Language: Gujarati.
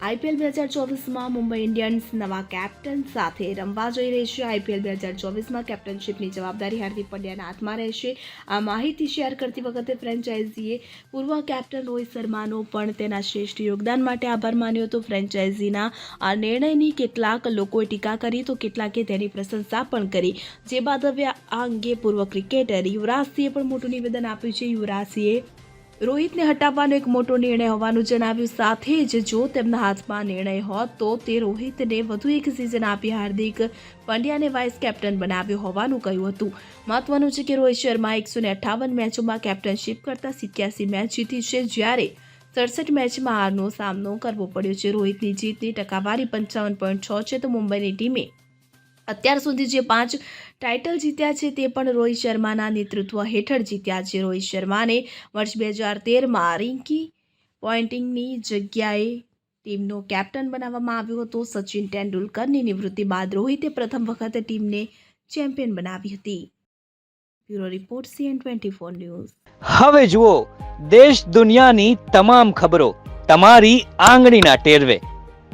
આઈપીએલ બે હજાર ચોવીસમાં મુંબઈ ઇન્ડિયન્સ નવા કેપ્ટન સાથે રમવા જઈ રહી છે. આઈપીએલ બે હજાર ચોવીસમાં કેપ્ટનશીપની જવાબદારી હાર્દિક પંડ્યાના હાથમાં રહેશે. આ માહિતી શેર કરતી વખતે ફ્રેન્ચાઇઝીએ પૂર્વ કેપ્ટન રોહિત શર્માનો પણ તેના શ્રેષ્ઠ યોગદાન માટે આભાર માન્યો હતો. ફ્રેન્ચાઇઝીના આ નિર્ણયની કેટલાક લોકોએ ટીકા કરી, તો કેટલાકે તેની પ્રશંસા પણ કરી. જે બાદ હવે આ અંગે પૂર્વ ક્રિકેટર યુવરાજસિંહે પણ મોટું નિવેદન આપ્યું છે. યુવરાજસિંહે રોહિતને હટાવવાનો એક મોટો નિર્ણય હોવાનું જણાવ્યું. સાથે જ જો તેમના હાથમાં નિર્ણય હોત, તો તે રોહિતને વધુ એક સિઝન આપી હાર્દિક પંડ્યાને વાઇસ કેપ્ટન બનાવ્યો હોવાનું કહ્યું હતું. મહત્વનું છે કે રોહિત શર્મા એકસો અઠ્ઠાવન મેચોમાં કેપ્ટનશીપ કરતા સિત્યાસી મેચ જીતી છે, જ્યારે સડસઠ મેચમાં હારનો સામનો કરવો પડ્યો છે. રોહિતની જીતની ટકાવારી પંચાવન પોઈન્ટ છ છે. તો મુંબઈની ટીમે અત્યાર સુધી જે પાંચ ટાઇટલ જીત્યા છે તે પણ રોહિત શર્માના નેતૃત્વ હેઠળ જીત્યા છે. રોહિત શર્માને વર્ષ બે હજાર તેરમાં રિંકી પોઇન્ટિંગની જગ્યાએ ટીમનો કેપ્ટન બનાવવામાં આવ્યો હતો. સચિન તેંડુલકરની નિવૃત્તિ બાદ રોહિતે પ્રથમ વખત ટીમને ચેમ્પિયન બનાવી હતી. Bureau report CN twenty four news. હવે જુઓ, દેશ દુનિયાની તમામ ખબરો તમારી આંગળીના ટેરવે.